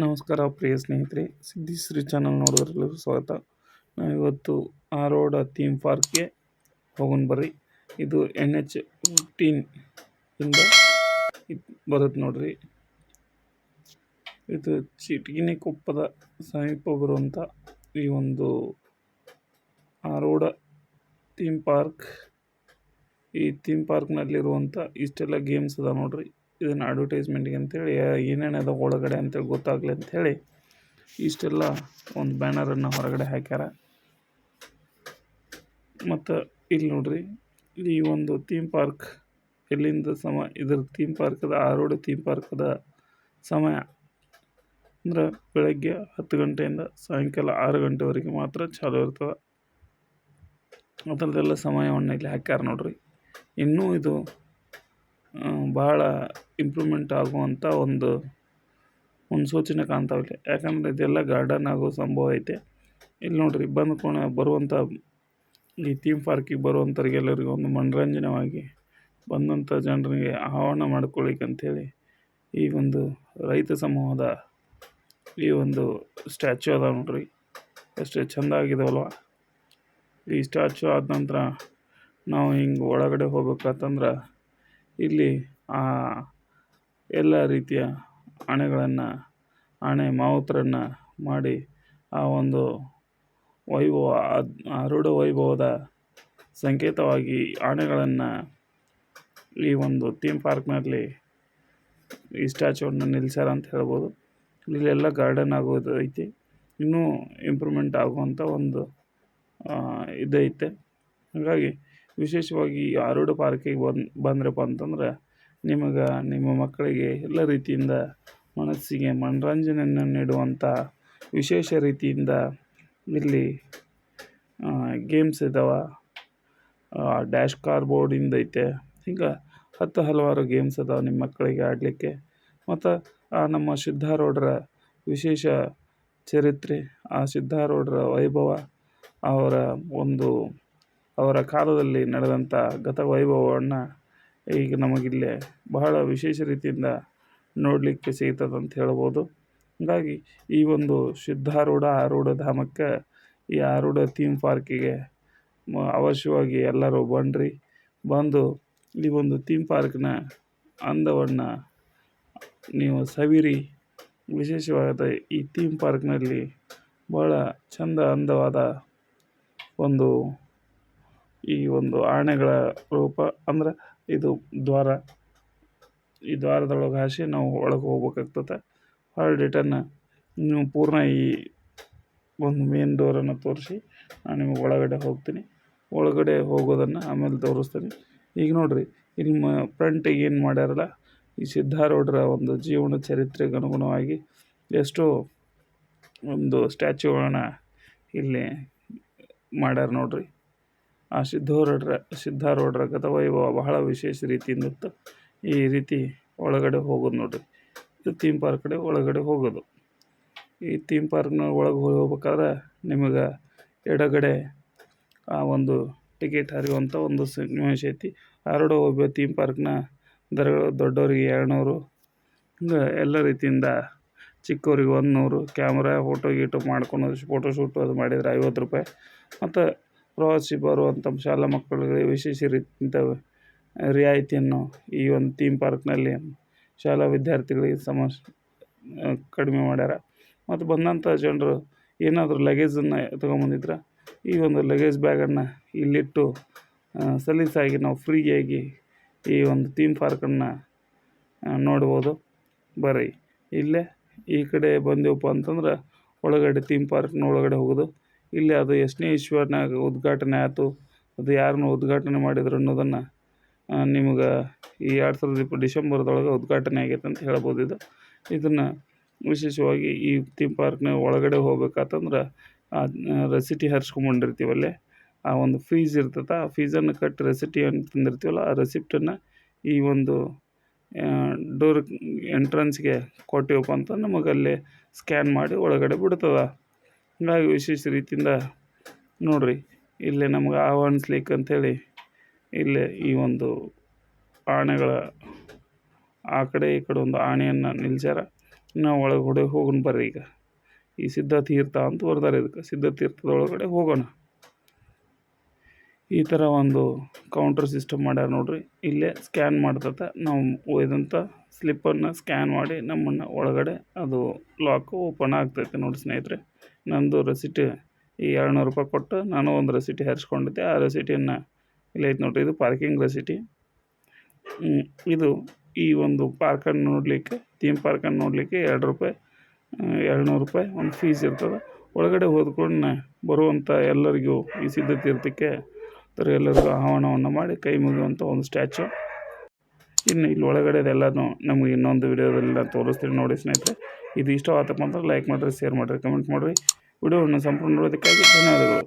ನಮಸ್ಕಾರ ಪ್ರಿಯ ಸ್ನೇಹಿತರೆ ಸಿದ್ಧಿಶ್ರೀ ಚಾನಲ್ ನೋಡೋದ್ರಲ್ಲೂ ಸ್ವಾಗತ. ನಾವು ಇವತ್ತು ಆರೋಡ ಥೀಮ್ ಪಾರ್ಕ್ಗೆ ಹೋಗೋಣ ಬರ್ರಿ. ಇದು ಎನ್ ಎಚ್ ಫಿಫ್ಟೀನ್ ಇಂದ ಬರುತ್ತೆ ನೋಡ್ರಿ. ಇದು ಚಿಟಗಿನಿ ಕೊಪ್ಪದ ಸಮೀಪ ಬರುವಂಥ ಈ ಒಂದು ಆರೋಡ ಥೀಮ್ ಪಾರ್ಕ್. ಈ ಥೀಮ್ ಪಾರ್ಕ್ನಲ್ಲಿರುವಂಥ ಇಷ್ಟೆಲ್ಲ ಗೇಮ್ಸ್ ಅದ ನೋಡ್ರಿ. ಇದನ್ನು ಅಡ್ವರ್ಟೈಸ್ಮೆಂಟ್ಗೆ ಅಂತೇಳಿ ಏನೇನು ಒಳಗಡೆ ಅಂತೇಳಿ ಗೊತ್ತಾಗಲಿ ಅಂಥೇಳಿ ಇಷ್ಟೆಲ್ಲ ಒಂದು ಬ್ಯಾನರನ್ನು ಹೊರಗಡೆ ಹಾಕ್ಯಾರ. ಮತ್ತು ಇಲ್ಲಿ ನೋಡ್ರಿ, ಈ ಒಂದು ಥೀಮ್ ಪಾರ್ಕ್ ಎಲ್ಲಿಂದ ಸಮ, ಇದ್ರ ಥೀಮ್ ಪಾರ್ಕದ ಆರೋಡ ಥೀಮ್ ಪಾರ್ಕದ ಸಮಯ. ಅಂದ್ರೆ ಬೆಳಗ್ಗೆ ಹತ್ತು ಗಂಟೆಯಿಂದ ಸಾಯಂಕಾಲ ಆರು ಗಂಟೆವರೆಗೆ ಮಾತ್ರ ಚಾಲು ಇರ್ತದೆ. ಅದರದ್ದೆಲ್ಲ ಸಮಯವನ್ನು ಇಲ್ಲಿ ಹಾಕ್ಯಾರ ನೋಡ್ರಿ. ಇನ್ನೂ ಇದು ಭಾಳ ಇಂಪ್ರೂವ್ಮೆಂಟ್ ಆಗುವಂಥ ಒಂದು ಮುನ್ಸೂಚನೆ ಕಾಣ್ತಾವಿಲ್ಲ. ಯಾಕಂದರೆ ಇದೆಲ್ಲ ಗಾರ್ಡನ್ ಆಗೋ ಸಂಭವ ಐತೆ. ಇಲ್ಲಿ ನೋಡ್ರಿ, ಬಂದು ಕೋಣ ಬರುವಂಥ ಈ ಥೀಮ್ ಪಾರ್ಕಿಗೆ ಬರುವಂಥವ್ರಿಗೆಲ್ಲರಿಗೂ ಒಂದು ಮನರಂಜನವಾಗಿ ಬಂದಂಥ ಜನರಿಗೆ ಆಹ್ವಾನ ಮಾಡ್ಕೊಳ್ಳಿಕ್ಕೆ ಅಂಥೇಳಿ ಈ ಒಂದು ರೈತ ಸಮೂಹದ ಈ ಒಂದು ಸ್ಟ್ಯಾಚ್ಯೂ ಅದ ನೋಡ್ರಿ. ಎಷ್ಟು ಚೆಂದ ಈ ಸ್ಟ್ಯಾಚ್ಯೂ ಆದ ನಂತರ ನಾವು ಹಿಂಗೆ ಒಳಗಡೆ ಹೋಗ್ಬೇಕಂತಂದ್ರೆ ಇಲ್ಲಿ ಆ ಎಲ್ಲ ರೀತಿಯ ಆಣೆಗಳನ್ನು, ಆಣೆ ಮಾವುತರನ್ನು ಮಾಡಿ ಆ ಒಂದು ವೈಭವ ಆರೂಢ ವೈಭವದ ಸಂಕೇತವಾಗಿ ಆನೆಗಳನ್ನು ಈ ಒಂದು ಥೀಮ್ ಪಾರ್ಕ್ನಲ್ಲಿ ಈ ಸ್ಟ್ಯಾಚ್ಯೂವನ್ನು ನಿಲ್ಲಿಸ್ಯಾರ ಅಂತ ಹೇಳ್ಬೋದು. ಇಲ್ಲೆಲ್ಲ ಗಾರ್ಡನ್ ಆಗೋದು ಐತಿ. ಇನ್ನೂ ಇಂಪ್ರೂವ್ಮೆಂಟ್ ಆಗುವಂಥ ಒಂದು ಇದೈತೆ ಹಾಗಾಗಿ ವಿಶೇಷವಾಗಿ ಆರೂಢ ಪಾರ್ಕಿಗೆ ಬಂದು, ಬಂದ್ರಪ್ಪ ಅಂತಂದ್ರೆ ನಿಮಗೆ ನಿಮ್ಮ ಮಕ್ಕಳಿಗೆ ಎಲ್ಲ ರೀತಿಯಿಂದ ಮನಸ್ಸಿಗೆ ಮನರಂಜನೆಯನ್ನು ನೀಡುವಂಥ ವಿಶೇಷ ರೀತಿಯಿಂದ ಇಲ್ಲಿ ಗೇಮ್ಸ್ ಇದ್ದಾವೆ ಡ್ಯಾಶ್ ಕಾರ್ ಬೋರ್ಡಿಂದ ಐತೆ. ಹಿಂಗೆ ಹತ್ತು ಹಲವಾರು ಗೇಮ್ಸ್ ಅದಾವೆ ನಿಮ್ಮ ಮಕ್ಕಳಿಗೆ ಆಡಲಿಕ್ಕೆ. ಮತ್ತು ಆ ನಮ್ಮ ಸಿದ್ಧಾರೂಢರ ವಿಶೇಷ ಚರಿತ್ರೆ, ಆ ಸಿದ್ಧಾರೂಢರ ವೈಭವ, ಅವರ ಒಂದು ಅವರ ಕಾಲದಲ್ಲಿ ನಡೆದಂಥ ಗತವೈಭವವನ್ನು ಈಗ ನಮಗಿಲ್ಲಿ ಬಹಳ ವಿಶೇಷ ರೀತಿಯಿಂದ ನೋಡಲಿಕ್ಕೆ ಸಿಗ್ತದೆ ಅಂತ ಹೇಳ್ಬೋದು. ಹಾಗಾಗಿ ಈ ಒಂದು ಸಿದ್ಧಾರೂಢ ಆರೂಢ ಧಾಮಕ್ಕೆ ಈ ಆರೂಢ ಥೀಮ್ ಪಾರ್ಕಿಗೆ ಅವಶ್ಯವಾಗಿ ಎಲ್ಲರೂ ಬನ್ನಿರಿ ಬಂದು ಈ ಒಂದು ಥೀಮ್ ಪಾರ್ಕ್ನ ಅಂದವನ್ನು ನೀವು ಸವಿರಿ. ವಿಶೇಷವಾದ ಈ ಥೀಮ್ ಪಾರ್ಕ್ನಲ್ಲಿ ಭಾಳ ಚಂದ ಅಂದವಾದ ಒಂದು ಈ ಒಂದು ಆನೆಗಳ ರೂಪ, ಅಂದ್ರೆ ಇದು ದ್ವಾರ. ಈ ದ್ವಾರದೊಳಗೆ ಹಾಸಿ ನಾವು ಒಳಗೆ ಹೋಗ್ಬೇಕಾಗ್ತದೆ. ಹೊಳ್ಳಿ ರಿಟರ್ನ್ ನೀವು ಪೂರ್ಣ ಈ ಒಂದು ಮೇನ್ ಡೋರನ್ನು ತೋರಿಸಿ, ನಾನು ನಿಮಗೆ ಒಳಗಡೆ ಹೋಗ್ತೀನಿ. ಒಳಗಡೆ ಹೋಗೋದನ್ನು ಆಮೇಲೆ ತೋರಿಸ್ತೀನಿ. ಈಗ ನೋಡಿರಿ ನಿಮ್ಮ ಫ್ರಂಟಿಗೆ ಏನು ಮಾಡ್ಯಾರಲ್ಲ, ಈ ಸಿದ್ಧಾರೂಢರ ಒಂದು ಜೀವನ ಚರಿತ್ರೆಗೆ ಅನುಗುಣವಾಗಿ ಎಷ್ಟೋ ಒಂದು ಸ್ಟ್ಯಾಚ್ಯೂಗಳನ್ನ ಇಲ್ಲಿ ಮಾಡ್ಯಾರ ನೋಡಿರಿ. ಆ ಸಿದ್ಧಾರೂಢರ ಸಿದ್ಧಾರೂಢರ ಗತವೈಭವ ಬಹಳ ವಿಶೇಷ ರೀತಿಯಿಂದಿತ್ತು ಈ ರೀತಿ ಒಳಗಡೆ ಹೋಗೋದು ನೋಡಿರಿ. ಇದು ಥೀಮ್ ಪಾರ್ಕ್ ಕಡೆ ಒಳಗಡೆ ಹೋಗೋದು. ಈ ಥೀಮ್ ಪಾರ್ಕ್ನ ಒಳಗೆ ಹೋಗ್ಬೇಕಾದ್ರೆ ನಿಮಗೆ ಎಡಗಡೆ ಆ ಒಂದು ಟಿಕೆಟ್ ಹರಿಯುವಂಥ ಒಂದು ಸನ್ನಿವೇಶ ಐತಿ. ಆರೋಡ ಹೋಗಿ ಥೀಮ್ ಪಾರ್ಕ್ನ ದರಗಳು ದೊಡ್ಡವರಿಗೆ ಎರಡುನೂರು, ಹಿಂಗೆ ಎಲ್ಲ ರೀತಿಯಿಂದ ಚಿಕ್ಕವರಿಗೆ ಒಂದು ನೂರು ಕ್ಯಾಮ್ರಾ ಫೋಟೋ ಗೀಟೋ ಮಾಡ್ಕೊಂಡು ಫೋಟೋ ಶೂಟು ಅದು ಮಾಡಿದರೆ ಐವತ್ತು ರೂಪಾಯಿ. ಮತ್ತು ಪ್ರವಾಸಿ ಬರುವಂಥ ಶಾಲಾ ಮಕ್ಕಳಿಗೆ ವಿಶೇಷ ರೀತಿಯಿಂದ ರಿಯಾಯಿತಿಯನ್ನು ಈ ಒಂದು ಥೀಮ್ ಪಾರ್ಕ್ನಲ್ಲಿ ಶಾಲಾ ವಿದ್ಯಾರ್ಥಿಗಳಿಗೆ ಸಮ ಕಡಿಮೆ ಮಾಡ್ಯಾರ. ಮತ್ತು ಬಂದಂಥ ಜನರು ಏನಾದರೂ ಲಗೇಜನ್ನು ತೊಗೊಂಬಂದಿದ್ರೆ, ಈ ಒಂದು ಲಗೇಜ್ ಬ್ಯಾಗನ್ನು ಇಲ್ಲಿಟ್ಟು ಸಲೀಸಾಗಿ ನಾವು ಫ್ರೀಯಾಗಿ ಈ ಒಂದು ಥೀಮ್ ಪಾರ್ಕನ್ನು ನೋಡ್ಬೋದು. ಬರ್ರಿ. ಇಲ್ಲೇ ಈ ಕಡೆ ಬಂದೆವಪ್ಪ ಅಂತಂದ್ರೆ ಒಳಗಡೆ ಥೀಮ್ ಪಾರ್ಕ್ನ ಒಳಗಡೆ ಹೋಗೋದು. ಇಲ್ಲಿ ಅದು ಎಷ್ಟನೇ ಈಶ್ವರ್ನಾಗ ಉದ್ಘಾಟನೆ ಆಯಿತು, ಅದು ಯಾರನ್ನು ಉದ್ಘಾಟನೆ ಮಾಡಿದ್ರು ಅನ್ನೋದನ್ನು ನಿಮ್ಗೆ ಈ ಎರಡು ಸಾವಿರದ ಇಪ್ಪತ್ತು ಡಿಸೆಂಬರ್ದೊಳಗೆ ಉದ್ಘಾಟನೆ ಆಗೈತೆ ಅಂತ ಹೇಳ್ಬೋದು ಇದು. ಇದನ್ನು ವಿಶೇಷವಾಗಿ ಈ ಥೀಮ್ ಪಾರ್ಕ್ನ ಒಳಗಡೆ ಹೋಗ್ಬೇಕಾತಂದ್ರೆ, ಆ ರೆಸಿಟಿ ಹರಿಸ್ಕೊಂಬಂಡಿರ್ತೀವಲ್ಲೇ ಆ ಒಂದು ಫೀಸ್ ಇರ್ತದೆ ಆ ಫೀಸನ್ನು ಕಟ್ಟಿ ರೆಸಿಟಿ ಅಂತ ತಂದಿರ್ತೀವಲ್ಲ, ಆ ರೆಸಿಪ್ಟನ್ನು ಈ ಒಂದು ಡೋರ್ ಎಂಟ್ರೆನ್ಸ್ಗೆ ಕೊಟ್ಟಿವಪ್ಪ ಅಂತ ನಮಗಲ್ಲಿ ಸ್ಕ್ಯಾನ್ ಮಾಡಿ ಒಳಗಡೆ ಬಿಡ್ತದೆ. ಹಾಗಾಗಿ ವಿಶೇಷ ರೀತಿಯಿಂದ ನೋಡಿರಿ. ಇಲ್ಲಿ ನಮ್ಗೆ ಆಹ್ವಾನಿಸ್ಲಿಕ್ಕೆ ಅಂಥೇಳಿ ಇಲ್ಲೇ ಈ ಒಂದು ಆನೆಗಳ ಆ ಕಡೆ ಈ ಕಡೆ ಒಂದು ಆನೆಯನ್ನು ನಿಲ್ಸ್ಯಾರ. ನಾವು ಒಳಗೆ ಹೊಡೆ ಹೋಗೋಣ ಬರ್ರಿ ಈಗ. ಈ ಸಿದ್ಧತೀರ್ಥ ಅಂತ ಬರ್ದಾರೆ ಇದಕ್ಕೆ. ಸಿದ್ಧತೀರ್ಥದೊಳಗಡೆ ಹೋಗೋಣ. ಈ ಥರ ಒಂದು ಕೌಂಟರ್ ಸಿಸ್ಟಮ್ ಮಾಡ್ಯಾರ ನೋಡ್ರಿ. ಇಲ್ಲೇ ಸ್ಕ್ಯಾನ್ ಮಾಡ್ತತ. ನಾವು ಒಯ್ದಂಥ ಸ್ಲಿಪ್ಪನ್ನು ಸ್ಕ್ಯಾನ್ ಮಾಡಿ ನಮ್ಮನ್ನು ಒಳಗಡೆ ಅದು ಲಾಕು ಓಪನ್ ಆಗ್ತೈತೆ ನೋಡಿ ಸ್ನೇಹಿತರೆ. ನಂದು ರೆಸಿಟಿ ಈ ಎರಡುನೂರು ರೂಪಾಯಿ ಕೊಟ್ಟು ನಾನು ಒಂದು ರೆಸಿಟಿ ಹರಿಸ್ಕೊಂಡಿದ್ದೆ ಆ ರೆಸಿಟಿಯನ್ನು ಇಲ್ಲಿ ಐತೆ ನೋಡ್ರಿ. ಇದು ಪಾರ್ಕಿಂಗ್ ರೆಸಿಟಿ ಇದು ಈ ಒಂದು ಪಾರ್ಕನ್ನು ನೋಡಲಿಕ್ಕೆ ಥೀಮ್ ಪಾರ್ಕನ್ನು ನೋಡಲಿಕ್ಕೆ ಎರಡು ರೂಪಾಯಿ ಎರಡುನೂರು ರೂಪಾಯಿ ಒಂದು ಫೀಸ್ ಇರ್ತದೆ. ಒಳಗಡೆ ಹೋದ್ಕೊಂಡು ಬರುವಂಥ ಎಲ್ಲರಿಗೂ ಈ ಸಿದ್ಧ ಥರ ಎಲ್ಲರಿಗೂ ಆಹ್ವಾನವನ್ನು ಮಾಡಿ ಕೈ ಮುಗಿಯುವಂಥ ಒಂದು ಸ್ಟ್ಯಾಚು. ಇನ್ನು ಇಲ್ಲಿ ಒಳಗಡೆ ಎಲ್ಲನೂ ನಮಗೆ ಇನ್ನೊಂದು ವಿಡಿಯೋದಲ್ಲಿ ನಾನು ತೋರಿಸ್ತೀನಿ ನೋಡಿ ಸ್ನೇಹಿತರೆ. ಇದು ಇಷ್ಟವಾದಪ್ಪ ಆತಪ್ಪ ಅಂದ್ರೆ ಲೈಕ್ ಮಾಡಿರಿ ಶೇರ್ ಮಾಡಿರಿ ಕಮೆಂಟ್ ಮಾಡಿರಿ. ವಿಡಿಯೋವನ್ನು ಸಂಪೂರ್ಣ ನೋಡೋದಕ್ಕಾಗಿ ಧನ್ಯವಾದಗಳು.